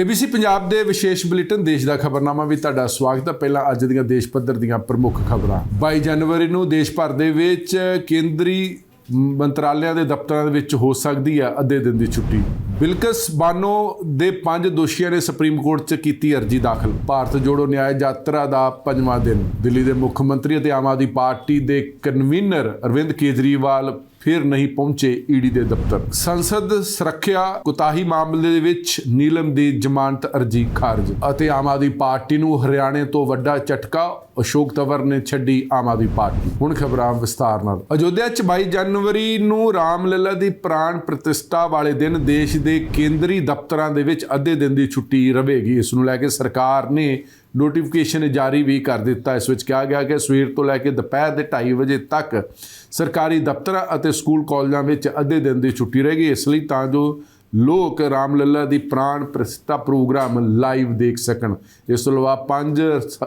ABC Punjab ਦੇ ਵਿਸ਼ੇਸ਼ bulletin ਦੇਸ਼ ਦਾ ਖਬਰਨਾਮਾ ਵੀ ਤੁਹਾਡਾ ਸਵਾਗਤ ਹੈ। ਪਹਿਲਾਂ ਅੱਜ ਦੀਆਂ ਦੇਸ਼ ਪੱਧਰ ਦੀਆਂ ਪ੍ਰਮੁੱਖ ਖਬਰਾਂ। 22 ਜਨਵਰੀ ਨੂੰ ਦੇਸ਼ ਭਰ ਦੇ ਵਿੱਚ ਕੇਂਦਰੀ ਮੰਤਰਾਲਿਆਂ ਦੇ ਦਫ਼ਤਰਾਂ ਦੇ ਵਿੱਚ ਹੋ ਸਕਦੀ ਹੈ ਅੱਧੇ ਦਿਨ ਦੀ ਛੁੱਟੀ। ਬਿਲਕਸ ਬਾਨੋ ਦੇ ਪੰਜ ਦੋਸ਼ੀਆਂ ਨੇ ਸੁਪਰੀਮ ਕੋਰਟ 'ਚ ਕੀਤੀ ਅਰਜੀ ਦਾਖਲ। ਭਾਰਤ ਜੋੜੋ ਨਿਆਂ ਯਾਤਰਾ ਦਾ ਪੰਜਵਾਂ ਦਿਨ। ਦਿੱਲੀ ਦੇ ਮੁੱਖ ਮੰਤਰੀ ਅਤੇ ਆਮ ਆਦਮੀ ਪਾਰਟੀ ਦੇ ਕਨਵੀਨਰ ਅਰਵਿੰਦ ਕੇਜਰੀਵਾਲ ਫਿਰ ਨਹੀਂ ਪਹੁੰਚੇ ਈਡੀ ਦੇ ਦਫ਼ਤਰ। ਸੰਸਦ ਸੁਰੱਖਿਆ ਕੁਤਾਹੀ ਮਾਮਲੇ ਦੇ ਵਿੱਚ ਨੀਲਮ ਦੀ ਜ਼ਮਾਨਤ ਅਰਜੀ ਖਾਰਜ ਅਤੇ ਆਮ ਆਦਮੀ ਪਾਰਟੀ ਨੂੰ ਹਰਿਆਣੇ ਤੋਂ ਵੱਡਾ ਝਟਕਾ ਅਸ਼ੋਕ ਤਵਰ ਨੇ ਛੱਡੀ ਆਮ ਆਦਮੀ ਪਾਰਟੀ। ਹੁਣ ਖਬਰਾਂ ਵਿਸਤਾਰ ਨਾਲ। ਅਯੋਧਿਆ 'ਚ 22 ਜਨਵਰੀ ਨੂੰ ਰਾਮ ਰਾਮਲਲਾ ਦੀ ਪ੍ਰਾਣ ਪ੍ਰਤਿਸ਼ਠਾ ਵਾਲੇ ਦਿਨ ਦੇਸ਼ ਦੇ ਕੇਂਦਰੀ ਦਫ਼ਤਰਾਂ ਦੇ ਵਿੱਚ ਅੱਧੇ ਦਿਨ ਦੀ ਛੁੱਟੀ ਰਹੇਗੀ। ਇਸ ਨੂੰ ਲੈ ਕੇ ਸਰਕਾਰ ਨੇ ਨੋਟੀਫਿਕੇਸ਼ਨ ਜਾਰੀ ਵੀ ਕਰ ਦਿੱਤਾ। ਇਸ ਵਿੱਚ ਕਿਹਾ ਗਿਆ ਕਿ ਸਵੇਰ ਤੋਂ ਲੈ ਕੇ ਦੁਪਹਿਰ ਦੇ 2:30 ਵਜੇ ਤੱਕ ਸਰਕਾਰੀ ਦਫ਼ਤਰਾਂ ਅਤੇ ਸਕੂਲ ਕਾਲਜਾਂ ਵਿੱਚ ਅੱਧੇ ਦਿਨ ਦੀ ਛੁੱਟੀ ਰਹੇਗੀ। ਇਸ ਲਈ ਤਾਂ ਜੋ ਲੋਕ ਰਾਮਲਲਾ ਦੀ ਪ੍ਰਾਣ ਪ੍ਰਤਿਸ਼ਠਾ ਪ੍ਰੋਗਰਾਮ ਲਾਈਵ ਦੇਖ ਸਕਣ। ਇਸ ਤੋਂ ਇਲਾਵਾ ਪੰਜ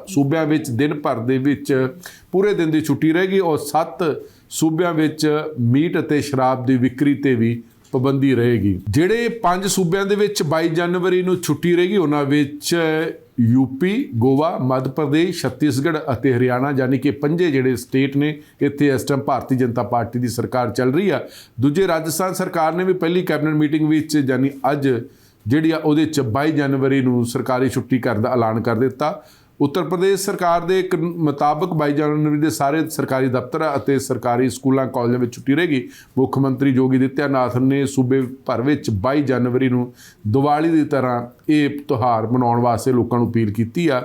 ਸੂਬਿਆਂ ਵਿੱਚ ਦਿਨ ਭਰ ਦੇ ਵਿੱਚ ਪੂਰੇ ਦਿਨ ਦੀ ਛੁੱਟੀ ਰਹੇਗੀ ਔਰ ਸੱਤ ਸੂਬਿਆਂ ਵਿੱਚ ਮੀਟ ਅਤੇ ਸ਼ਰਾਬ ਦੀ ਵਿਕਰੀ ਤੇ ਵੀ ਪਾਬੰਦੀ ਰਹੇਗੀ। ਜਿਹੜੇ ਪੰਜ ਸੂਬਿਆਂ ਦੇ ਵਿੱਚ 22 ਜਨਵਰੀ ਨੂੰ ਛੁੱਟੀ ਰਹੇਗੀ, ਉਹਨਾਂ ਵਿੱਚ ਯੂਪੀ ਗੋਆ, ਮੱਧ ਪ੍ਰਦੇਸ਼, ਛੱਤੀਸਗੜ੍ਹ ਅਤੇ ਹਰਿਆਣਾ, ਯਾਨੀ ਕਿ ਪੰਜੇ ਜਿਹੜੇ ਸਟੇਟ ਨੇ, ਇੱਥੇ ਇਸ ਟਾਈਮ ਭਾਰਤੀ ਜਨਤਾ ਪਾਰਟੀ ਦੀ ਸਰਕਾਰ ਚੱਲ ਰਹੀ ਆ। ਦੂਜੇ ਰਾਜਸਥਾਨ ਸਰਕਾਰ ਨੇ ਵੀ ਪਹਿਲੀ ਕੈਬਨਿਟ ਮੀਟਿੰਗ ਵਿੱਚ, ਯਾਨੀ ਅੱਜ ਜਿਹੜੀ ਆ, ਉਹਦੇ ਚ 22 ਜਨਵਰੀ ਨੂੰ ਸਰਕਾਰੀ ਛੁੱਟੀ ਕਰਨ ਦਾ ਐਲਾਨ ਕਰ ਦਿੱਤਾ। ਉੱਤਰ ਪ੍ਰਦੇਸ਼ ਸਰਕਾਰ ਦੇ ਇੱਕ ਮੁਤਾਬਕ 22 ਜਨਵਰੀ ਦੇ ਸਾਰੇ ਸਰਕਾਰੀ ਦਫ਼ਤਰ ਅਤੇ ਸਰਕਾਰੀ ਸਕੂਲਾਂ, ਕਾਲਜਾਂ ਵਿੱਚ ਛੁੱਟੀ ਰਹੇਗੀ। ਮੁੱਖ ਮੰਤਰੀ ਯੋਗੀ ਦਿੱਤਿਆਨਾਥ ਨੇ ਸੂਬੇ ਭਰ ਵਿੱਚ 22 ਜਨਵਰੀ ਨੂੰ ਦੀਵਾਲੀ ਦੀ ਤਰ੍ਹਾਂ ਇਹ ਤਿਉਹਾਰ ਮਨਾਉਣ ਵਾਸਤੇ ਲੋਕਾਂ ਨੂੰ ਅਪੀਲ ਕੀਤੀ ਆ।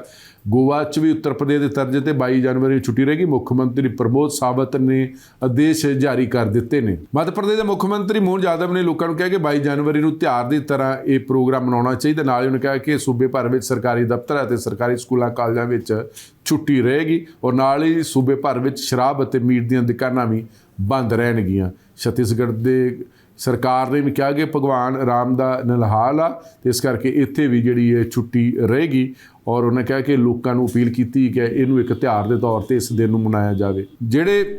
ਗੋਆ 'ਚ ਵੀ ਉੱਤਰ ਪ੍ਰਦੇਸ਼ ਦੇ ਤਰਜ਼ ਤੇ 22 ਜਨਵਰੀ ਨੂੰ ਛੁੱਟੀ ਰਹੇਗੀ। ਮੁੱਖ ਮੰਤਰੀ ਪ੍ਰਮੋਦ ਸਾਵੰਤ ਨੇ ਆਦੇਸ਼ ਜਾਰੀ ਕਰ ਦਿੱਤੇ ਨੇ। ਮੱਧ ਪ੍ਰਦੇਸ਼ ਦੇ ਮੁੱਖ ਮੰਤਰੀ ਮੋਹਨ ਯਾਦਵ ਨੇ ਲੋਕਾਂ ਨੂੰ ਕਿਹਾ ਕਿ 22 ਜਨਵਰੀ ਨੂੰ ਤਿਉਹਾਰ ਦੀ ਤਰ੍ਹਾਂ ਇਹ ਪ੍ਰੋਗਰਾਮ ਮਨਾਉਣਾ ਚਾਹੀਦਾ। ਨਾਲ ਹੀ ਉਹਨੇ ਕਿਹਾ ਕਿ ਸੂਬੇ ਭਰ ਵਿੱਚ ਸਰਕਾਰੀ ਦਫ਼ਤਰ ਅਤੇ ਸਰਕਾਰੀ ਸਕੂਲਾਂ, ਕਾਲਜਾਂ ਵਿੱਚ ਛੁੱਟੀ ਰਹੇਗੀ ਔਰ ਨਾਲ ਹੀ ਸੂਬੇ ਭਰ ਵਿੱਚ ਸ਼ਰਾਬ ਅਤੇ ਮੀਟ ਦੀਆਂ ਦੁਕਾਨਾਂ ਵੀ ਬੰਦ ਰਹਿਣਗੀਆਂ। ਛੱਤੀਸਗੜ੍ਹ ਦੇ ਸਰਕਾਰ ਨੇ ਵੀ ਕਿਹਾ ਕਿ ਭਗਵਾਨ ਰਾਮ ਦਾ ਨਿਲਹਾਲ ਆ, ਤੇ ਇਸ ਕਰਕੇ ਇੱਥੇ ਵੀ ਜਿਹੜੀ ਇਹ ਛੁੱਟੀ ਰਹੇਗੀ। ਔਰ ਉਹਨੇ ਕਿਹਾ ਕਿ ਲੋਕਾਂ ਨੂੰ ਅਪੀਲ ਕੀਤੀ ਕਿ ਇਹਨੂੰ ਇੱਕ ਤਿਉਹਾਰ ਦੇ ਤੌਰ ਤੇ ਇਸ ਦਿਨ ਨੂੰ ਮਨਾਇਆ ਜਾਵੇ। ਜਿਹੜੇ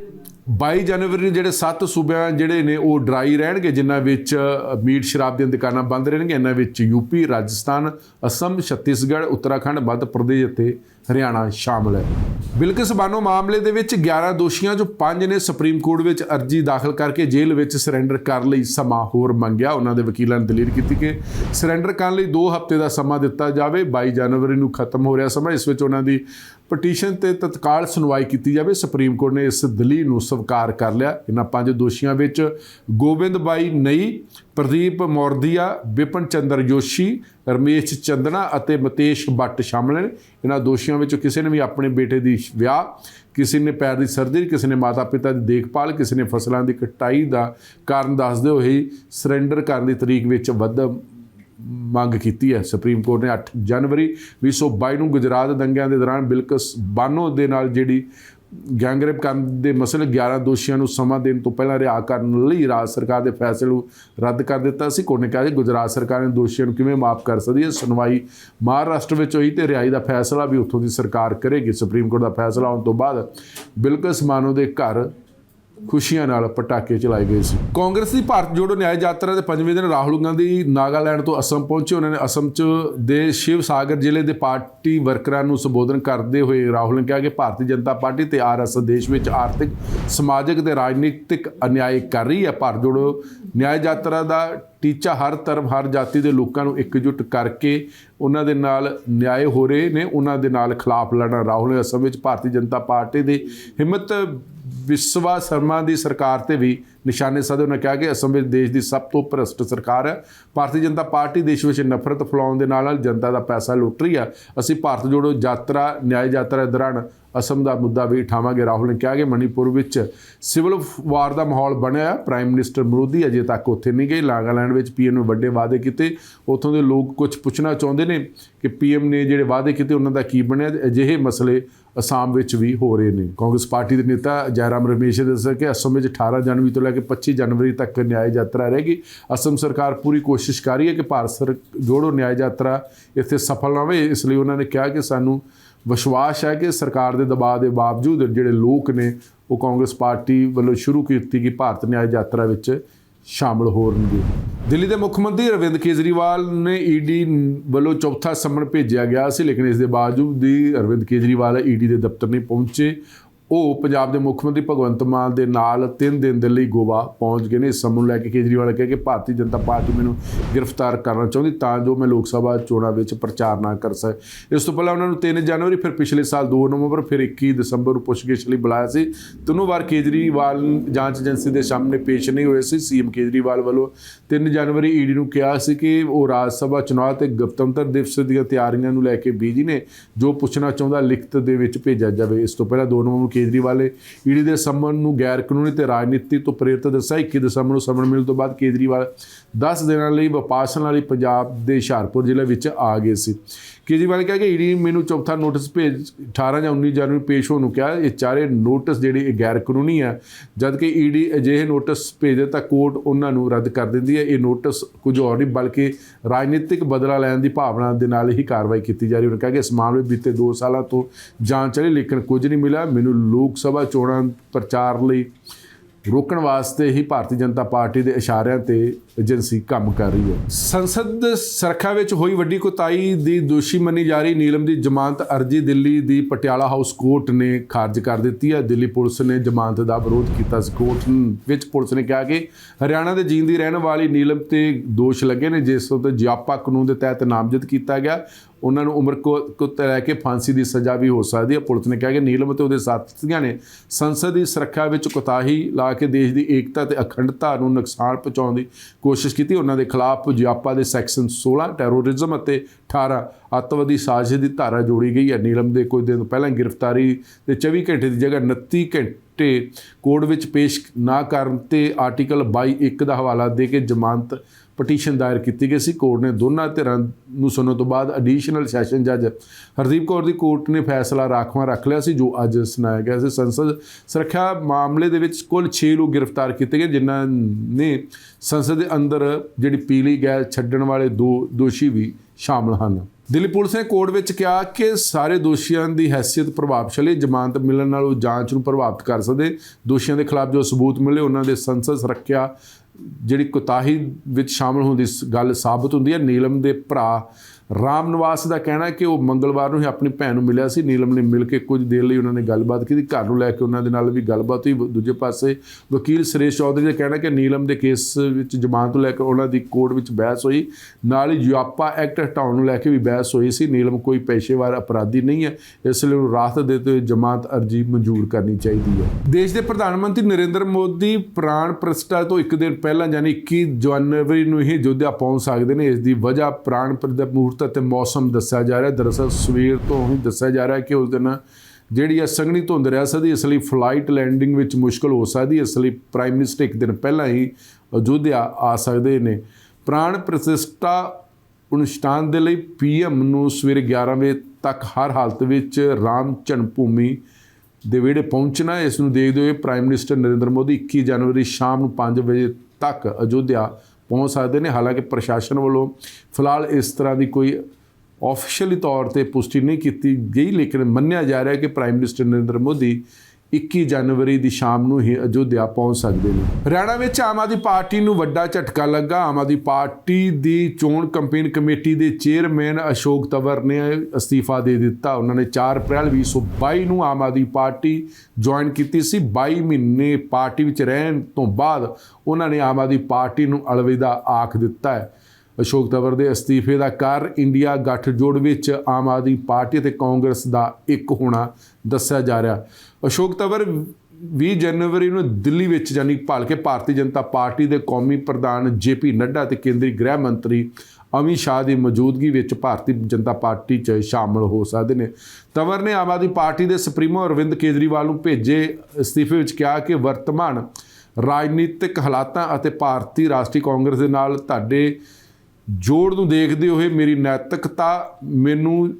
22 ਜਨਵਰੀ ਨੂੰ ਜਿਹੜੇ ਸੱਤ ਸੂਬਿਆਂ ਜਿਹੜੇ ਨੇ ਉਹ ਡਰਾਈ ਰਹਿਣਗੇ, ਜਿਨ੍ਹਾਂ ਵਿੱਚ ਮੀਟ ਸ਼ਰਾਬ ਦੀਆਂ ਦੁਕਾਨਾਂ ਬੰਦ ਰਹਿਣਗੀਆਂ, ਇਹਨਾਂ ਵਿੱਚ ਯੂਪੀ, ਰਾਜਸਥਾਨ, ਅਸਮ, ਛੱਤੀਸਗੜ੍ਹ, ਉੱਤਰਾਖੰਡ, ਮੱਧ ਪ੍ਰਦੇਸ਼ ਅਤੇ ਹਰਿਆਣਾ ਸ਼ਾਮਲ ਹੈ। ਬਿਲਕਿਸ ਬਾਨੋ ਮਾਮਲੇ ਦੇ ਵਿੱਚ 11 ਦੋਸ਼ੀਆਂ ਚੋਂ 5 ਨੇ ਸੁਪਰੀਮ ਕੋਰਟ ਵਿੱਚ ਅਰਜੀ ਦਾਖਲ ਕਰਕੇ ਜੇਲ੍ਹ ਵਿੱਚ ਸਰੈਂਡਰ ਕਰਨ ਲਈ ਸਮਾਂ ਹੋਰ ਮੰਗਿਆ। ਉਹਨਾਂ ਦੇ ਵਕੀਲਾਂ ਨੇ ਦਲੀਲ ਕੀਤੀ ਕਿ ਸਰੈਂਡਰ ਕਰਨ ਲਈ 2 ਹਫ਼ਤੇ ਦਾ ਸਮਾਂ ਦਿੱਤਾ ਜਾਵੇ। 22 ਜਨਵਰੀ ਨੂੰ ਖਤਮ ਹੋ ਰਿਹਾ ਸਮਾਂ। ਇਸ ਵਿੱਚ ਉਹਨਾਂ ਦੀ ਪਟੀਸ਼ਨ ਤੇ ਤਤਕਾਲ ਸੁਣਵਾਈ ਕੀਤੀ ਜਾਵੇ। ਸੁਪਰੀਮ ਕੋਰਟ ਨੇ ਇਸ ਦਲੀਲ ਨੂੰ ਸਵੀਕਾਰ ਕਰ ਲਿਆ। ਇਹਨਾਂ ਪੰਜ ਦੋਸ਼ੀਆਂ ਵਿੱਚ ਗੋਬਿੰਦ ਬਾਈ ਨਈ, ਪ੍ਰਦੀਪ ਮੌਰਦੀਆ ਵਿਪਨ ਚੰਦਰ ਜੋਸ਼ੀ, ਰਮੇਸ਼ ਚੰਦਨਾ ਅਤੇ ਮਤੇਸ਼ ਬੱਟ ਸ਼ਾਮਲ ਨੇ। ਇਹਨਾਂ ਦੋਸ਼ੀਆਂ ਵਿੱਚੋਂ ਕਿਸੇ ਨੇ ਵੀ ਆਪਣੇ ਬੇਟੇ ਦੀ ਵਿਆਹ, ਕਿਸੇ ਨੇ ਪੈਰ ਦੀ ਸਰਜਰੀ, ਕਿਸੇ ਨੇ ਮਾਤਾ ਪਿਤਾ ਦੀ ਦੇਖਭਾਲ, ਕਿਸੇ ਨੇ ਫਸਲਾਂ ਦੀ ਕਟਾਈ ਦਾ ਕਾਰਨ ਦੱਸਦੇ ਹੋਏ ਸਰੈਂਡਰ ਕਰਨ ਦੀ ਤਰੀਕ ਵਿੱਚ ਵੱਧ ਮੰਗ ਕੀਤੀ ਹੈ। ਸੁਪਰੀਮ ਕੋਰਟ ਨੇ 8 ਜਨਵਰੀ 2022 ਨੂੰ ਗੁਜਰਾਤ ਦੰਗਿਆਂ ਦੇ ਦੌਰਾਨ ਬਿਲਕਸ ਬਾਨੋ ਦੇ ਨਾਲ ਜਿਹੜੀ ਗੈਂਗਰੇਪ ਕਰਨ ਦੇ ਮਸਲੇ 11 ਦੋਸ਼ੀਆਂ ਨੂੰ ਸਮਾਂ ਦੇਣ ਤੋਂ ਪਹਿਲਾਂ ਰਿਹਾ ਕਰਨ ਲਈ ਰਾਜ ਸਰਕਾਰ ਦੇ ਫੈਸਲੇ ਨੂੰ ਰੱਦ ਕਰ ਦਿੱਤਾ ਸੀ। ਕੋਰਟ ਨੇ ਕਿਹਾ ਕਿ ਗੁਜਰਾਤ ਸਰਕਾਰ ਨੇ ਦੋਸ਼ੀਆਂ ਨੂੰ ਕਿਵੇਂ ਮਾਫ ਕਰ ਸਕਦੀ ਹੈ? ਸੁਣਵਾਈ ਮਹਾਰਾਸ਼ਟਰ ਵਿੱਚ ਹੋਈ ਤੇ ਰਿਹਾਈ ਦਾ ਫੈਸਲਾ ਵੀ ਉੱਥੋਂ ਦੀ ਸਰਕਾਰ ਕਰੇਗੀ। ਸੁਪਰੀਮ ਕੋਰਟ ਦਾ ਫੈਸਲਾ ਆਉਣ ਤੋਂ ਬਾਅਦ ਬਿਲਕਸ ਮਾਨੋ ਦੇ ਘਰ ਖੁਸ਼ੀਆਂ ਨਾਲ ਪਟਾਕੇ ਚਲਾਏ ਗਏ ਸੀ। ਕਾਂਗਰਸ ਦੀ ਭਾਰਤ ਜੋੜੋ ਨਿਆਂ ਯਾਤਰਾ ਦੇ ਪੰਜਵੇਂ ਦਿਨ ਰਾਹੁਲ ਗਾਂਧੀ ਨਾਗਾਲੈਂਡ ਤੋਂ ਅਸਮ ਪਹੁੰਚੇ। ਉਹਨਾਂ ਨੇ ਅਸਮ 'ਚ ਦੇ ਸ਼ਿਵ ਸਾਗਰ ਜ਼ਿਲ੍ਹੇ ਦੇ ਪਾਰਟੀ ਵਰਕਰਾਂ ਨੂੰ ਸੰਬੋਧਨ ਕਰਦੇ ਹੋਏ ਰਾਹੁਲ ਨੇ ਕਿਹਾ ਕਿ ਭਾਰਤੀ ਜਨਤਾ ਪਾਰਟੀ ਤੇ ਆਰਐਸ ਦੇਸ਼ ਵਿੱਚ ਆਰਥਿਕ, ਸਮਾਜਿਕ ਤੇ ਰਾਜਨੀਤਿਕ ਅਨਿਆਏ ਕਰ ਰਹੀ ਹੈ। ਭਾਰਤ ਜੋੜੋ ਨਿਆਂ ਯਾਤਰਾ ਦਾ ਟੀਚਾ ਹਰ ਧਰਮ, ਹਰ ਜਾਤੀ ਦੇ ਲੋਕਾਂ ਨੂੰ ਇਕਜੁੱਟ ਕਰਕੇ ਉਹਨਾਂ ਦੇ ਨਾਲ ਨਿਆਏ ਹੋ ਰਹੇ ਨੇ। ਉਹਨਾਂ ਦੇ ਨਾਲ ਖਿਲਾਫ ਲੜਨਾ ਰਾਹੁਲ ਨੇ ਅਸਮ ਵਿੱਚ ਭਾਰਤੀ ਜਨਤਾ ਪਾਰਟੀ ਦੀ ਹਿੰਮਤ ਵਿਸ਼ਵਾ ਸ਼ਰਮਾ ਦੀ ਸਰਕਾਰ ਤੇ ਵੀ ਨਿਸ਼ਾਨੇ ਸਾਧੇ ਉਹਨਾਂ ਕਿਹਾ ਕਿ ਅਸਮ ਵਿੱਚ ਦੇਸ਼ ਦੀ ਸਭ ਤੋਂ ਭ੍ਰਸ਼ਟ ਸਰਕਾਰ ਹੈ। ਭਾਰਤੀ ਜਨਤਾ ਪਾਰਟੀ ਦੇਸ਼ ਵਿੱਚ ਨਫ਼ਰਤ ਫੈਲਾਉਣ ਦੇ ਨਾਲ ਨਾਲ ਜਨਤਾ ਦਾ ਪੈਸਾ ਲੁੱਟ ਰਹੀ ਹੈ। ਅਸੀਂ ਭਾਰਤ ਜੋੜੋ ਯਾਤਰਾ ਨਿਆਂ ਯਾਤਰਾ ਦੌਰਾਨ ਅਸਮ ਦਾ ਮੁੱਦਾ ਵੀ ਉਠਾਵਾਂਗੇ ਰਾਹੁਲ ਨੇ ਕਿਹਾ ਕਿ ਮਣੀਪੁਰ ਵਿੱਚ ਸਿਵਲ ਵਾਰ ਦਾ ਮਾਹੌਲ ਬਣਿਆ ਪ੍ਰਾਈਮ ਮਿਨਿਸਟਰ ਮੋਦੀ ਅਜੇ ਤੱਕ ਉੱਥੇ ਨਹੀਂ ਗਏ। ਨਾਗਾਲੈਂਡ ਵਿੱਚ ਪੀਐਮ ਨੇ ਵੱਡੇ ਵਾਅਦੇ ਕੀਤੇ। ਉੱਥੋਂ ਦੇ ਲੋਕ ਕੁਝ ਪੁੱਛਣਾ ਚਾਹੁੰਦੇ ਨੇ ਕਿ ਪੀਐਮ ਨੇ ਜਿਹੜੇ ਵਾਅਦੇ ਕੀਤੇ, ਉਹਨਾਂ ਦਾ ਕੀ ਬਣਿਆ ਅਜਿਹੇ ਮਸਲੇ ਅਸਾਮ ਵਿੱਚ ਵੀ ਹੋ ਰਹੇ ਨੇ। ਕਾਂਗਰਸ ਪਾਰਟੀ ਦੇ ਨੇਤਾ ਜੈਰਾਮ ਰਮੇਸ਼ ਨੇ ਦੱਸਿਆ ਕਿ ਅਸਮ ਵਿੱਚ 18 ਜਨਵਰੀ ਤੋਂ ਲੈ ਕੇ 25 ਜਨਵਰੀ ਤੱਕ ਨਿਆਇ ਯਾਤਰਾ ਰਹੇਗੀ ਅਸਮ ਸਰਕਾਰ ਪੂਰੀ ਕੋਸ਼ਿਸ਼ ਕਰ ਰਹੀ ਹੈ ਕਿ ਭਾਰਤ ਸਰ ਜੋੜੋ ਨਿਆਂ ਯਾਤਰਾ ਇੱਥੇ ਸਫਲ ਨਾ ਹੋਵੇ। ਇਸ ਲਈ ਉਹਨਾਂ ਨੇ ਕਿਹਾ ਕਿ ਸਾਨੂੰ ਵਿਸ਼ਵਾਸ ਹੈ ਕਿ ਸਰਕਾਰ ਦੇ ਦਬਾਅ ਦੇ ਬਾਵਜੂਦ ਜਿਹੜੇ ਲੋਕ ਨੇ, ਉਹ ਕਾਂਗਰਸ ਪਾਰਟੀ ਵੱਲੋਂ ਸ਼ੁਰੂ ਕੀਤੀ ਕਿ ਭਾਰਤ ਨਿਆਂ ਯਾਤਰਾ ਵਿੱਚ ਸ਼ਾਮਲ ਹੋਣਗੇ। ਦਿੱਲੀ ਦੇ ਮੁੱਖ ਮੰਤਰੀ ਅਰਵਿੰਦ ਕੇਜਰੀਵਾਲ ਨੇ ਈਡੀ ਵੱਲੋਂ ਚੌਥਾ ਸੰਮਨ ਭੇਜਿਆ ਗਿਆ ਸੀ, ਲੇਕਿਨ ਇਸ ਦੇ ਬਾਵਜੂਦ ਵੀ ਅਰਵਿੰਦ ਕੇਜਰੀਵਾਲ ਈਡੀ ਦੇ ਦਫ਼ਤਰ ਨਹੀਂ ਪਹੁੰਚੇ। ਉਹ ਪੰਜਾਬ ਦੇ ਮੁੱਖ ਮੰਤਰੀ ਭਗਵੰਤ ਮਾਨ ਦੇ ਨਾਲ 3 ਦਿਨ ਦੇ ਲਈ ਗੋਵਾ ਪਹੁੰਚ ਗਏ ਨੇ। ਇਸ ਸੰਮਨ ਨੂੰ ਲੈ ਕੇ ਕੇਜਰੀਵਾਲ ਨੇ ਕਿਹਾ ਕਿ ਭਾਰਤੀ ਜਨਤਾ ਪਾਰਟੀ ਮੈਨੂੰ ਗ੍ਰਿਫਤਾਰ ਕਰਨਾ ਚਾਹੁੰਦੀ ਤਾਂ ਜੋ ਮੈਂ ਲੋਕ ਸਭਾ ਚੋਣਾਂ ਵਿੱਚ ਪ੍ਰਚਾਰ ਨਾ ਕਰ ਸਕੇ। ਇਸ ਤੋਂ ਪਹਿਲਾਂ ਉਹਨਾਂ ਨੂੰ 3 ਜਨਵਰੀ, ਫਿਰ ਪਿਛਲੇ ਸਾਲ 2 ਨਵੰਬਰ, ਫਿਰ 21 ਦਸੰਬਰ ਨੂੰ ਪੁੱਛਗਿੱਛ ਲਈ ਬੁਲਾਇਆ ਸੀ। ਤਿੰਨੋਂ ਵਾਰ ਕੇਜਰੀਵਾਲ ਜਾਂਚ ਏਜੰਸੀ ਦੇ ਸਾਹਮਣੇ ਪੇਸ਼ ਨਹੀਂ ਹੋਏ ਸੀ। ਸੀਐਮ ਕੇਜਰੀਵਾਲ ਵੱਲੋਂ 3 ਜਨਵਰੀ ਈਡੀ ਨੂੰ ਕਿਹਾ ਸੀ ਕਿ ਉਹ ਰਾਜ ਸਭਾ ਚੁਣਾਵ ਤੇ ਗਣਤੰਤਰ ਦਿਵਸ ਦੀਆਂ ਤਿਆਰੀਆਂ ਨੂੰ ਲੈ ਕੇ ਬੀਜੀ ਨੇ। ਜੋ ਪੁੱਛਣਾ ਚਾਹੁੰਦਾ ਲਿਖਤ ਦੇ ਵਿੱਚ ਭੇਜਿਆ ਜਾਵੇ। ਇਸ ਤੋਂ ਪਹਿਲਾਂ 2 ਨਵੰਬਰ ਕੇਜਰੀਵਾਲ ਨੇ ਈਡੀ ਦੇ ਸੰਮਨ ਨੂੰ ਗੈਰ ਕਾਨੂੰਨੀ ਤੇ ਰਾਜਨੀਤੀ ਤੋਂ ਪ੍ਰੇਰਿਤ ਦੱਸਿਆ 21 ਦਸੰਬਰ ਨੂੰ ਸੰਮਨ ਮਿਲਣ ਤੋਂ ਬਾਅਦ ਕੇਜਰੀਵਾਲ 10 ਦਿਨਾਂ ਲਈ ਵਿਪਾਸਨ ਵਾਲੀ ਪੰਜਾਬ ਦੇ ਹੁਸ਼ਿਆਰਪੁਰ ਜ਼ਿਲ੍ਹੇ ਵਿੱਚ ਆ ਗਏ ਸੀ। ਕੇਜਰੀਵਾਲ ਨੇ ਕਿਹਾ ਕਿ ਈਡੀ ਮੈਨੂੰ ਚੌਥਾ ਨੋਟਿਸ ਭੇਜ 18 ਜਾਂ 19 ਜਨਵਰੀ ਪੇਸ਼ ਹੋਣ ਨੂੰ ਕਿਹਾ। ਇਹ ਚਾਰੇ ਨੋਟਿਸ ਜਿਹੜੇ ਇਹ ਗੈਰ ਕਾਨੂੰਨੀ ਆ ਜਦ ਕਿ ਈਡੀ ਅਜਿਹੇ ਨੋਟਿਸ ਭੇਜਦੇ ਤਾਂ ਕੋਰਟ ਉਹਨਾਂ ਨੂੰ ਰੱਦ ਕਰ ਦਿੰਦੀ ਹੈ। ਇਹ ਨੋਟਿਸ ਕੁਝ ਹੋਰ ਨਹੀਂ, ਬਲਕਿ ਰਾਜਨੀਤਿਕ ਬਦਲਾ ਲੈਣ ਦੀ ਭਾਵਨਾ ਦੇ ਨਾਲ ਹੀ ਕਾਰਵਾਈ ਕੀਤੀ ਜਾ ਰਹੀ ਉਹਨਾਂ ਕਿਹਾ ਕਿ ਇਸ ਮਾਮਲੇ ਬੀਤੇ 2 ਸਾਲਾਂ ਤੋਂ ਜਾਂਚ ਚੱਲੀ, ਲੇਕਿਨ ਕੁਝ ਨਹੀਂ ਮਿਲਿਆ। ਮੈਨੂੰ ਲੋਕ ਸਭਾ ਚੋਣਾਂ ਪ੍ਰਚਾਰ ਲਈ ਰੋਕਣ ਵਾਸਤੇ ਹੀ ਭਾਰਤੀ ਜਨਤਾ ਪਾਰਟੀ ਦੇ ਇਸ਼ਾਰਿਆਂ ਤੇ ਏਜੰਸੀ ਕੰਮ ਕਰ ਰਹੀ ਹੈ। ਸੰਸਦ ਸੁਰੱਖਿਆ ਵਿੱਚ ਹੋਈ ਵੱਡੀ ਕੁਤਾਈ ਦੀ ਦੋਸ਼ੀ ਮੰਨੀ ਜਾ ਰਹੀ ਨੀਲਮ ਦੀ ਜ਼ਮਾਨਤ ਅਰਜ਼ੀ ਦਿੱਲੀ ਦੀ ਪਟਿਆਲਾ ਹਾਊਸ ਕੋਰਟ ਨੇ ਖਾਰਜ ਕਰ ਦਿੱਤੀ ਹੈ। ਦਿੱਲੀ ਪੁਲਿਸ ਨੇ ਜ਼ਮਾਨਤ ਦਾ ਵਿਰੋਧ ਕੀਤਾ ਕੋਰਟ ਵਿੱਚ ਪੁਲਿਸ ਨੇ ਕਿਹਾ ਕਿ ਹਰਿਆਣਾ ਦੇ ਜੀਂਦ ਦੀ ਰਹਿਣ ਵਾਲੀ ਨੀਲਮ ਤੇ ਦੋਸ਼ ਲੱਗੇ ਨੇ, ਜਿਸ ਉੱਤੇ ਜਿਆਪਾ ਕਾਨੂੰਨ ਦੇ ਤਹਿਤ ਨਾਮਜ਼ਦ ਕੀਤਾ ਗਿਆ। ਉਹਨਾਂ ਨੂੰ ਉਮਰ ਕੋ ਲੈ ਕੇ ਫਾਂਸੀ ਦੀ ਸਜ਼ਾ ਵੀ ਹੋ ਸਕਦੀ ਹੈ। ਪੁਲਿਸ ਨੇ ਕਿਹਾ ਕਿ ਨੀਲਮ ਤੇ ਉਹਦੇ ਸਾਥੀਆਂ ਨੇ। ਸੰਸਦ ਦੀ ਸੁਰੱਖਿਆ ਵਿੱਚ ਕੁਤਾਹੀ ਲਾ ਕੇ ਦੇਸ਼ ਦੀ ਏਕਤਾ ਤੇ ਅਖੰਡਤਾ ਨੂੰ ਨੁਕਸਾਨ ਪਹੁੰਚਾਉਣ ਦੀ ਕੋਸ਼ਿਸ਼ ਕੀਤੀ, ਉਹਨਾਂ ਦੇ ਖਿਲਾਫ ਜਿਆਪਾ ਦੇ ਸੈਕਸ਼ਨ 16 ਟੈਰੋਰਿਜ਼ਮ ਅਤੇ 18 ਅੱਤਵਾਦੀ ਸਾਜ਼ਿਸ਼ ਦੀ ਧਾਰਾ ਜੋੜੀ ਗਈ ਹੈ। ਨੀਲਮ ਦੇ ਕੁਝ ਦਿਨ ਪਹਿਲਾਂ ਗ੍ਰਿਫਤਾਰੀ ਤੇ 24 ਘੰਟੇ ਦੀ ਜਗ੍ਹਾ 29 ਘੰਟੇ ਕੋਰਟ ਵਿੱਚ ਪੇਸ਼ ਨਾ ਕਰਨ ਤੇ ਆਰਟੀਕਲ 22 1 ਦਾ ਹਵਾਲਾ ਦੇ ਕੇ ਜ਼ਮਾਨਤ ਪਟੀਸ਼ਨ ਦਾਇਰ ਕੀਤੀ ਗਈ ਸੀ। ਕੋਰਟ ਨੇ ਦੋਨਾਂ ਧਿਰਾਂ ਨੂੰ ਸੁਣਨ ਤੋਂ ਬਾਅਦ ਐਡੀਸ਼ਨਲ ਸੈਸ਼ਨ ਜੱਜ ਹਰਦੀਪ ਕੌਰ ਦੀ ਕੋਰਟ ਨੇ ਫੈਸਲਾ ਰਾਖਵਾਂ ਰੱਖ ਲਿਆ ਸੀ, ਜੋ ਅੱਜ ਸੁਣਾਇਆ ਗਿਆ ਸੀ। ਸੰਸਦ ਸੁਰੱਖਿਆ ਮਾਮਲੇ ਦੇ ਵਿੱਚ ਕੁੱਲ 6 ਲੋਕ ਗ੍ਰਿਫਤਾਰ ਕੀਤੇ ਗਏ, ਜਿਨ੍ਹਾਂ ਨੇ ਸੰਸਦ ਦੇ ਅੰਦਰ ਜਿਹੜੀ ਪੀਲੀ ਗੈਸ ਛੱਡਣ ਵਾਲੇ ਦੋ ਦੋਸ਼ੀ ਵੀ ਸ਼ਾਮਲ ਹਨ। ਦਿੱਲੀ ਪੁਲਿਸ ਨੇ ਕੋਰਟ ਵਿੱਚ ਕਿਹਾ ਕਿ ਸਾਰੇ ਦੋਸ਼ੀਆਂ ਦੀ ਹੈਸੀਅਤ ਪ੍ਰਭਾਵਸ਼ਾਲੀ, ਜ਼ਮਾਨਤ ਮਿਲਣ ਨਾਲ ਉਹ ਜਾਂਚ ਨੂੰ ਪ੍ਰਭਾਵਿਤ ਕਰ ਸਕਦੇ। ਦੋਸ਼ੀਆਂ ਦੇ ਖਿਲਾਫ ਜੋ ਸਬੂਤ ਮਿਲੇ, ਉਹਨਾਂ ਦੇ ਸੰਸਦ ਸੁਰੱਖਿਆ ਜਿਹੜੀ ਕੁਤਾਹੀ ਵਿੱਚ ਸ਼ਾਮਲ ਹੋਣ ਦੀ ਸ- ਗੱਲ ਸਾਬਤ ਹੁੰਦੀ ਹੈ। ਨੀਲਮ ਦੇ ਭਰਾ ਰਾਮ ਨਿਵਾਸ ਦਾ ਕਹਿਣਾ ਕਿ ਉਹ ਮੰਗਲਵਾਰ ਨੂੰ ਹੀ ਆਪਣੀ ਭੈਣ ਨੂੰ ਮਿਲਿਆ ਸੀ। ਨੀਲਮ ਨੇ ਮਿਲ ਕੇ ਕੁਝ ਦੇਰ ਲਈ ਉਹਨਾਂ ਨੇ ਗੱਲਬਾਤ ਕੀਤੀ। ਘਰ ਨੂੰ ਲੈ ਕੇ ਉਹਨਾਂ ਦੇ ਨਾਲ ਵੀ ਗੱਲਬਾਤ ਹੋਈ। ਦੂਜੇ ਪਾਸੇ ਵਕੀਲ ਸੁਰੇਸ਼ ਚੌਧਰੀ ਦਾ ਕਹਿਣਾ ਕਿ ਨੀਲਮ ਦੇ ਕੇਸ ਵਿੱਚ ਜ਼ਮਾਨਤ ਨੂੰ ਲੈ ਕੇ ਉਹਨਾਂ ਦੀ ਕੋਰਟ ਵਿੱਚ ਬਹਿਸ ਹੋਈ। ਨਾਲ ਹੀ ਯੁਆਪਾ ਐਕਟ ਹਟਾਉਣ ਨੂੰ ਲੈ ਕੇ ਵੀ ਬਹਿਸ ਹੋਈ ਸੀ। ਨੀਲਮ ਕੋਈ ਪੇਸ਼ੇਵਾਰ ਅਪਰਾਧੀ ਨਹੀਂ ਹੈ। ਇਸ ਲਈ ਉਹਨੂੰ ਰਾਹਤ ਦੇ ਤੇ ਜ਼ਮਾਨਤ ਅਰਜੀ ਮਨਜ਼ੂਰ ਕਰਨੀ ਚਾਹੀਦੀ ਹੈ। ਦੇਸ਼ ਦੇ ਪ੍ਰਧਾਨ ਮੰਤਰੀ ਨਰਿੰਦਰ ਮੋਦੀ ਪ੍ਰਾਣ ਪ੍ਰਤਿਸ਼ਠਾ ਤੋਂ ਇੱਕ ਦਿਨ ਪਹਿਲਾਂ, ਯਾਨੀ 21 ਜਨਵਰੀ ਨੂੰ ਹੀ ਅਯੋਧਿਆ ਪਹੁੰਚ ਸਕਦੇ ਨੇ। ਇਸ ਦੀ ਵਜ੍ਹਾ ਪ੍ਰਾਣ ਪ੍ਰਤਿਸ਼ਠਾ ਅਤੇ ਮੌਸਮ ਦੱਸਿਆ ਜਾ ਰਿਹਾ ਦਰਅਸਲ ਸਵੇਰ ਤੋਂ ਹੀ ਦੱਸਿਆ ਜਾ ਰਿਹਾ ਕਿ ਉਸ ਦਿਨ ਜਿਹੜੀ ਆ ਸੰਘਣੀ ਧੁੰਦ ਰਹਿ ਸਕਦੀ ਇਸ ਲਈ ਫਲਾਈਟ ਲੈਂਡਿੰਗ ਵਿੱਚ ਮੁਸ਼ਕਲ ਹੋ ਸਕਦੀ ਇਸ ਲਈ ਪ੍ਰਾਈਮ ਮਿਨਿਸਟਰ ਇੱਕ ਦਿਨ ਪਹਿਲਾਂ ਹੀ ਅਯੋਧਿਆ ਆ ਸਕਦੇ ਨੇ। ਪ੍ਰਾਣ ਪ੍ਰਤਿਸ਼ਠਾ ਅਨੁਸ਼ਠਾਨ ਦੇ ਲਈ ਪੀਐਮ ਨੂੰ ਸਵੇਰੇ 11 ਵਜੇ ਤੱਕ ਹਰ ਹਾਲਤ ਵਿੱਚ ਰਾਮ ਜਨਮ ਭੂਮੀ ਦੇ ਵਿਹੜੇ ਪਹੁੰਚਣਾ ਇਸ ਨੂੰ ਦੇਖਦੇ ਹੋਏ ਪ੍ਰਾਈਮ ਮਿਨਿਸਟਰ ਨਰਿੰਦਰ ਮੋਦੀ 21 ਜਨਵਰੀ ਸ਼ਾਮ ਨੂੰ 5 ਵਜੇ ਤੱਕ ਅਯੋਧਿਆ ਪਹੁੰਚ ਸਕਦੇ ਨੇ। ਹਾਲਾਂਕਿ ਪ੍ਰਸ਼ਾਸਨ ਵੱਲੋਂ ਫਿਲਹਾਲ ਇਸ ਤਰ੍ਹਾਂ ਦੀ ਕੋਈ ਆਫੀਸ਼ੀਅਲੀ ਤੌਰ ਤੇ ਪੁਸ਼ਟੀ ਨਹੀਂ ਕੀਤੀ ਗਈ, ਲੇਕਿਨ ਮੰਨਿਆ ਜਾ ਰਿਹਾ ਹੈ ਕਿ ਪ੍ਰਾਈਮ ਮਿਨਿਸਟਰ ਨਰਿੰਦਰ ਮੋਦੀ 21 ਜਨਵਰੀ ਦੀ ਸ਼ਾਮ ਨੂੰ ਹੀ ਅਯੋਧਿਆ ਪਹੁੰਚ ਸਕਦੇ ਨੇ। ਹਰਿਆਣਾ ਵਿੱਚ ਆਮ ਆਦਮੀ ਪਾਰਟੀ ਨੂੰ ਵੱਡਾ ਝਟਕਾ ਲੱਗਾ। ਆਮ ਆਦਮੀ ਪਾਰਟੀ ਦੀ ਚੋਣ ਕੰਪੇਨ ਕਮੇਟੀ ਦੇ ਚੇਅਰਮੈਨ ਅਸ਼ੋਕ ਤਵਰ ਨੇ ਅਸਤੀਫਾ ਦੇ ਦਿੱਤਾ। ਉਹਨਾਂ ਨੇ 4 ਅਪ੍ਰੈਲ 2022 ਨੂੰ ਆਮ ਆਦਮੀ ਪਾਰਟੀ ਜੁਆਇਨ ਕੀਤੀ ਸੀ। 22 ਮਹੀਨੇ ਪਾਰਟੀ ਵਿੱਚ ਰਹਿਣ ਤੋਂ ਬਾਅਦ ਉਹਨਾਂ ਨੇ ਆਮ ਆਦਮੀ ਪਾਰਟੀ ਨੂੰ ਅਲਵਿਦਾ ਆਖ ਦਿੱਤਾ ਹੈ। ਅਸ਼ੋਕ ਤੰਵਰ ਦੇ ਅਸਤੀਫੇ ਦਾ ਕਾਰ ਇੰਡੀਆ ਗੱਠਜੋੜ ਵਿੱਚ ਆਮ ਆਦਮੀ ਪਾਰਟੀ ਅਤੇ ਕਾਂਗਰਸ ਦਾ ਇੱਕ ਹੋਣਾ ਦੱਸਿਆ ਜਾ ਰਿਹਾ। ਅਸ਼ੋਕ ਤਵਰ 20 ਜਨਵਰੀ ਨੂੰ ਦਿੱਲੀ ਵਿੱਚ ਯਾਨੀ ਭਾਲ ਕੇ ਭਾਰਤੀ ਜਨਤਾ ਪਾਰਟੀ ਦੇ ਕੌਮੀ ਪ੍ਰਧਾਨ ਜੇਪੀ ਨੱਡਾ ਤੇ ਕੇਂਦਰੀ ਗ੍ਰਹਿ ਮੰਤਰੀ ਅਮਿਤ ਸ਼ਾਹ ਦੀ ਮੌਜੂਦਗੀ ਵਿੱਚ ਭਾਰਤੀ ਜਨਤਾ ਪਾਰਟੀ 'ਚ ਸ਼ਾਮਲ ਹੋ ਸਕਦੇ ਨੇ। ਤਵਰ ਨੇ ਆਮ ਆਦਮੀ ਪਾਰਟੀ ਦੇ ਸੁਪਰੀਮੋ ਅਰਵਿੰਦ ਕੇਜਰੀਵਾਲ ਨੂੰ ਭੇਜੇ ਅਸਤੀਫੇ ਵਿੱਚ ਕਿਹਾ ਕਿ ਵਰਤਮਾਨ ਰਾਜਨੀਤਿਕ ਹਾਲਾਤਾਂ ਅਤੇ ਭਾਰਤੀ ਰਾਸ਼ਟਰੀ ਕਾਂਗਰਸ ਦੇ ਨਾਲ ਤੁਹਾਡੇ ਜੋੜ ਨੂੰ ਦੇਖਦੇ ਹੋਏ ਮੇਰੀ ਨੈਤਿਕਤਾ ਮੈਨੂੰ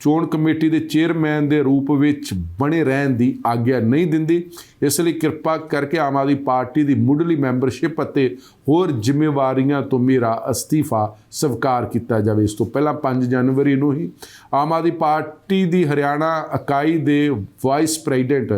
ਚੋਣ ਕਮੇਟੀ ਦੇ ਚੇਅਰਮੈਨ ਦੇ ਰੂਪ ਵਿੱਚ ਬਣੇ ਰਹਿਣ ਦੀ ਆਗਿਆ ਨਹੀਂ ਦਿੰਦੀ। ਇਸ ਲਈ ਕਿਰਪਾ ਕਰਕੇ ਆਮ ਆਦਮੀ ਪਾਰਟੀ ਦੀ ਮੁੱਢਲੀ ਮੈਂਬਰਸ਼ਿਪ ਅਤੇ ਹੋਰ ਜ਼ਿੰਮੇਵਾਰੀਆਂ ਤੋਂ ਮੇਰਾ ਅਸਤੀਫਾ ਸਵੀਕਾਰ ਕੀਤਾ ਜਾਵੇ। ਇਸ ਤੋਂ ਪਹਿਲਾਂ 5 ਜਨਵਰੀ ਨੂੰ ਹੀ ਆਮ ਆਦਮੀ ਪਾਰਟੀ ਦੀ ਹਰਿਆਣਾ ਇਕਾਈ ਦੇ ਵਾਈਸ ਪ੍ਰੈਜ਼ੀਡੈਂਟ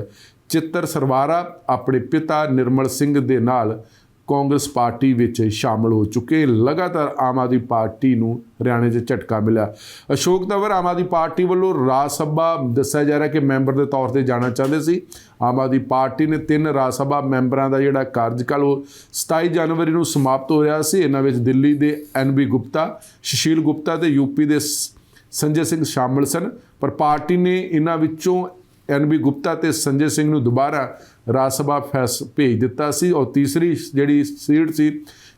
ਚਿੱਤਰ ਸਰਵਾਰਾ, ਆਪਣੇ ਪਿਤਾ ਨਿਰਮਲ ਸਿੰਘ ਦੇ ਨਾਲ ਕਾਂਗਰਸ ਪਾਰਟੀ ਵਿੱਚ ਸ਼ਾਮਲ ਹੋ ਚੁੱਕੇ। ਲਗਾਤਾਰ ਆਮ ਆਦਮੀ ਪਾਰਟੀ ਨੂੰ ਹਰਿਆਣੇ 'ਚ ਝਟਕਾ ਮਿਲਿਆ। ਅਸ਼ੋਕ ਤਵਰ, ਆਮ ਆਦਮੀ ਪਾਰਟੀ ਵੱਲੋਂ ਰਾਜ ਸਭਾ ਦੱਸਿਆ ਜਾ ਰਿਹਾ ਕਿ ਮੈਂਬਰ ਦੇ ਤੌਰ ਤੇ ਜਾਣਾ ਚਾਹੁੰਦੇ ਸੀ। ਆਮ ਆਦਮੀ ਪਾਰਟੀ ਨੇ ਤਿੰਨ ਰਾਜ ਸਭਾ ਮੈਂਬਰਾਂ ਦਾ ਜਿਹੜਾ ਕਾਰਜਕਾਲ, ਉਹ 27 ਜਨਵਰੀ ਨੂੰ ਸਮਾਪਤ ਹੋ ਰਿਹਾ ਸੀ। ਇਹਨਾਂ ਵਿੱਚ ਦਿੱਲੀ ਦੇ ਐਨਬੀ ਗੁਪਤਾ, ਸੁਸ਼ੀਲ ਗੁਪਤਾ ਤੇ ਯੂਪੀ ਦੇ ਸ- ਸੰਜੇ ਸਿੰਘ ਸ਼ਾਮਲ ਸਨ। ਪਰ ਪਾਰਟੀ ਨੇ ਇਹਨਾਂ ਵਿੱਚੋਂ ਐਨਬੀ ਗੁਪਤਾ ਤੇ ਸੰਜੇ ਸਿੰਘ ਨੂੰ ਦੁਬਾਰਾ ਰਾਜ ਸਭਾ ਫੈਸ ਭੇਜ ਦਿੱਤਾ ਸੀ ਔਰ ਤੀਸਰੀ ਜਿਹੜੀ ਸੀਟ ਸੀ,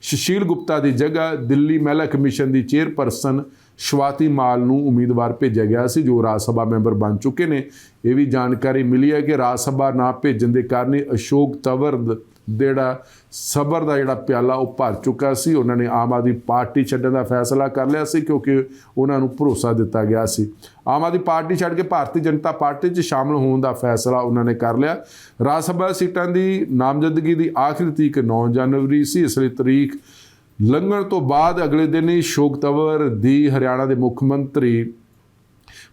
ਸੁਸ਼ੀਲ ਗੁਪਤਾ ਦੀ ਜਗ੍ਹਾ ਦਿੱਲੀ ਮਹਿਲਾ ਕਮਿਸ਼ਨ ਦੀ ਚੇਅਰਪਰਸਨ ਸ਼ਵਾਤੀ ਮਾਲ ਨੂੰ ਉਮੀਦਵਾਰ ਭੇਜਿਆ ਗਿਆ ਸੀ, ਜੋ ਰਾਜ ਸਭਾ ਮੈਂਬਰ ਬਣ ਚੁੱਕੇ ਨੇ। ਇਹ ਵੀ ਜਾਣਕਾਰੀ ਮਿਲੀ ਹੈ ਕਿ ਰਾਜ ਸਭਾ ਨਾ ਭੇਜਣ ਦੇ ਕਾਰਨ ਹੀ ਅਸ਼ੋਕ ਤਵਰਦ ਜਿਹੜਾ ਸਬਰ ਦਾ ਜਿਹੜਾ ਪਿਆਲਾ ਉਹ ਭਰ ਚੁੱਕਾ ਸੀ, ਉਹਨਾਂ ਨੇ ਆਮ ਆਦਮੀ ਪਾਰਟੀ ਛੱਡਣ ਦਾ ਫੈਸਲਾ ਕਰ ਲਿਆ ਸੀ ਕਿਉਂਕਿ ਉਹਨਾਂ ਨੂੰ ਭਰੋਸਾ ਦਿੱਤਾ ਗਿਆ ਸੀ। ਆਮ ਆਦਮੀ ਪਾਰਟੀ ਛੱਡ ਕੇ ਭਾਰਤੀ ਜਨਤਾ ਪਾਰਟੀ 'ਚ ਸ਼ਾਮਲ ਹੋਣ ਦਾ ਫੈਸਲਾ ਉਹਨਾਂ ਨੇ ਕਰ ਲਿਆ। ਰਾਜ ਸਭਾ ਸੀਟਾਂ ਦੀ ਨਾਮਜ਼ਦਗੀ ਦੀ ਆਖਰੀ ਤਰੀਕ 9 ਜਨਵਰੀ ਸੀ, ਇਸ ਲਈ ਤਰੀਕ ਲੰਘਣ ਤੋਂ ਬਾਅਦ ਅਗਲੇ ਦਿਨ ਹੀ ਸ਼ੋਕ ਤਵਰ ਦੀ ਹਰਿਆਣਾ ਦੇ ਮੁੱਖ ਮੰਤਰੀ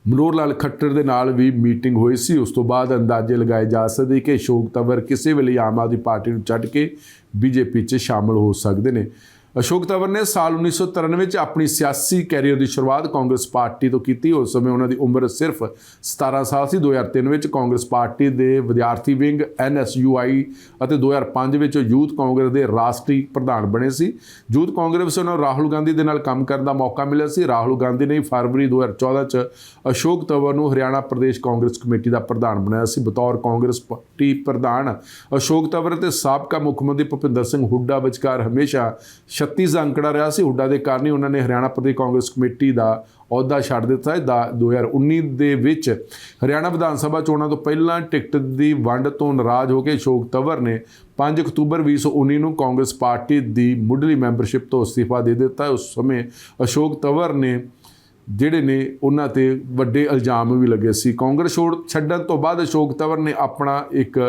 ਮਨੋਹਰ ਲਾਲ ਖੱਟਰ ਦੇ ਨਾਲ ਵੀ ਮੀਟਿੰਗ ਹੋਈ ਸੀ। ਉਸ ਤੋਂ ਬਾਅਦ ਅੰਦਾਜ਼ੇ ਲਗਾਏ ਜਾ ਸਕਦੇ ਕਿ ਅਸ਼ੋਕ ਤਵਰ ਕਿਸੇ ਵੇਲੇ ਆਮ ਆਦਮੀ ਪਾਰਟੀ ਨੂੰ ਛੱਡ ਕੇ ਬੀਜੇਪੀ 'ਚ ਸ਼ਾਮਲ ਹੋ ਸਕਦੇ ਨੇ। ਅਸ਼ੋਕ ਤੰਵਰ ਨੇ ਸਾਲ 1993 ਚ ਆਪਣੀ ਸਿਆਸੀ ਕੈਰੀਅਰ ਦੀ ਸ਼ੁਰੂਆਤ ਕਾਂਗਰਸ ਪਾਰਟੀ ਤੋਂ ਕੀਤੀ। ਉਸ ਸਮੇਂ ਉਹਨਾਂ ਦੀ ਉਮਰ ਸਿਰਫ 17 ਸਾਲ ਸੀ। 2003 ਵਿੱਚ ਕਾਂਗਰਸ ਪਾਰਟੀ ਦੇ ਵਿਦਿਆਰਥੀ ਵਿੰਗ ਐਨਐਸਯੂਆਈ ਅਤੇ 2005 ਵਿੱਚ ਯੂਥ ਕਾਂਗਰਸ ਦੇ ਰਾਸ਼ਟਰੀ ਪ੍ਰਧਾਨ ਬਣੇ ਸੀ। ਯੂਥ ਕਾਂਗਰਸ ਉਹਨਾਂ ਨੂੰ ਰਾਹੁਲ ਗਾਂਧੀ ਦੇ ਨਾਲ ਕੰਮ ਕਰਨ ਦਾ ਮੌਕਾ ਮਿਲਿਆ ਸੀ। ਰਾਹੁਲ ਗਾਂਧੀ ਨੇ ਫਰਵਰੀ 2014 ਚ ਅਸ਼ੋਕ ਤੰਵਰ ਨੂੰ ਹਰਿਆਣਾ ਪ੍ਰਦੇਸ਼ ਕਾਂਗਰਸ ਕਮੇਟੀ ਦਾ ਪ੍ਰਧਾਨ ਬਣਾਇਆ ਸੀ। ਬਤੌਰ ਕਾਂਗਰਸ ਪਾਰਟੀ ਪ੍ਰਧਾਨ ਅਸ਼ੋਕ ਤੰਵਰ ਅਤੇ ਸਾਬਕਾ ਮੁੱਖ ਮੰਤਰੀ ਭੁਪਿੰਦਰ ਸਿੰਘ ਹੁੱਡਾ ਵਿਚਕਾਰ ਹਮੇਸ਼ਾ 36 ਦਾ ਅੰਕੜਾ ਰਿਹਾ ਸੀ, ਹੁੱਡਾ ਦੇ ਕਾਰਨ ਹੀ ਉਹਨਾਂ ਨੇ ਹਰਿਆਣਾ ਪ੍ਰਦੇਸ਼ ਕਾਂਗਰਸ ਕਮੇਟੀ ਦਾ ਅਹੁਦਾ ਛੱਡ ਦਿੱਤਾ ਹੈ। ਦਾ 2019 ਦੇ ਵਿੱਚ ਹਰਿਆਣਾ ਵਿਧਾਨ ਸਭਾ ਚੋਣਾਂ ਤੋਂ ਪਹਿਲਾਂ ਟਿਕਟ ਦੀ ਵੰਡ ਤੋਂ ਨਾਰਾਜ਼ ਹੋ ਕੇ ਅਸ਼ੋਕ ਤਵਰ ਨੇ 5 ਅਕਤੂਬਰ 2019 ਨੂੰ ਕਾਂਗਰਸ ਪਾਰਟੀ ਦੀ ਮੁੱਢਲੀ ਮੈਂਬਰਸ਼ਿਪ ਤੋਂ ਅਸਤੀਫਾ ਦੇ ਦਿੱਤਾ। ਉਸ ਸਮੇਂ ਅਸ਼ੋਕ ਤਵਰ ਨੇ ਜਿਹੜੇ ਨੇ ਉਹਨਾਂ ਤੇ ਵੱਡੇ ਇਲਜ਼ਾਮ ਵੀ ਲੱਗੇ ਸੀ। ਕਾਂਗਰਸ ਛੋੜ ਛੱਡਣ ਤੋਂ ਬਾਅਦ ਅਸ਼ੋਕ ਤਵਰ ਨੇ ਆਪਣਾ ਇੱਕ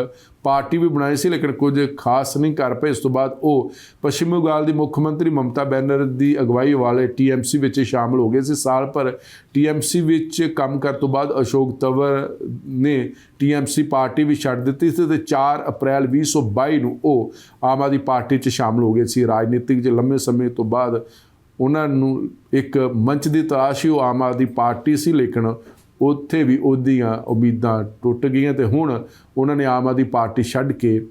ਪਾਰਟੀ ਵੀ ਬਣਾਈ ਸੀ, ਲੇਕਿਨ ਕੁਝ ਖਾਸ ਨਹੀਂ ਕਰ ਪਏ। ਇਸ ਤੋਂ ਬਾਅਦ ਉਹ ਪੱਛਮੀ ਬੰਗਾਲ ਦੀ ਮੁੱਖ ਮੰਤਰੀ ਮਮਤਾ ਬੈਨਰ ਦੀ ਅਗਵਾਈ ਵਾਲੇ ਟੀਐਮਸੀ ਵਿੱਚ ਸ਼ਾਮਲ ਹੋ ਗਏ ਸੀ। ਸਾਲ ਭਰ ਟੀਐਮਸੀ ਵਿੱਚ ਕੰਮ ਕਰਨ ਤੋਂ ਬਾਅਦ ਅਸ਼ੋਕ ਤਵਰ ਨੇ ਟੀਐਮਸੀ ਪਾਰਟੀ ਵੀ ਛੱਡ ਦਿੱਤੀ ਸੀ ਤੇ 4 ਅਪ੍ਰੈਲ 2022 ਨੂੰ ਉਹ ਆਮ ਆਦਮੀ ਪਾਰਟੀ 'ਚ ਸ਼ਾਮਲ ਹੋ ਗਏ ਸੀ। ਰਾਜਨੀਤਿਕ 'ਚ ਲੰਮੇ ਸਮੇਂ ਤੋਂ ਬਾਅਦ ਉਹਨਾਂ ਨੂੰ ਇੱਕ ਮੰਚ ਦੀ ਤਲਾਸ਼ ਹੀ ਉਹ ਆਮ ਆਦਮੀ ਪਾਰਟੀ ਸੀ, ਲੇਕਿਨ ਉੱਥੇ ਵੀ ਉਹਦੀਆਂ ਉਮੀਦਾਂ ਟੁੱਟ ਗਈਆਂ ਤੇ ਹੁਣ ਉਹਨਾਂ ਨੇ ਆਮ ਆਦਮੀ ਪਾਰਟੀ ਛੱਡ ਕੇ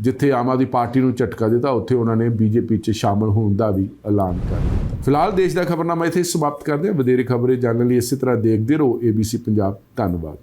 ਜਿੱਥੇ ਆਮ ਆਦਮੀ ਪਾਰਟੀ ਨੂੰ ਝਟਕਾ ਦਿੱਤਾ, ਉੱਥੇ ਉਹਨਾਂ ਨੇ ਬੀਜੇਪੀ 'ਚ ਸ਼ਾਮਲ ਹੋਣ ਦਾ ਵੀ ਐਲਾਨ ਕਰ ਦਿੱਤਾ। ਫਿਲਹਾਲ ਦੇਸ਼ ਦਾ ਖਬਰਨਾਮਾ ਇੱਥੇ ਸਮਾਪਤ ਕਰਦੇ ਹਾਂ। ਵਧੇਰੇ ਖਬਰੇ ਜਾਣਨ ਲਈ ਇਸੇ ਤਰ੍ਹਾਂ ਦੇਖਦੇ ਰਹੋ। ABC ਪੰਜਾਬ, ਧੰਨਵਾਦ।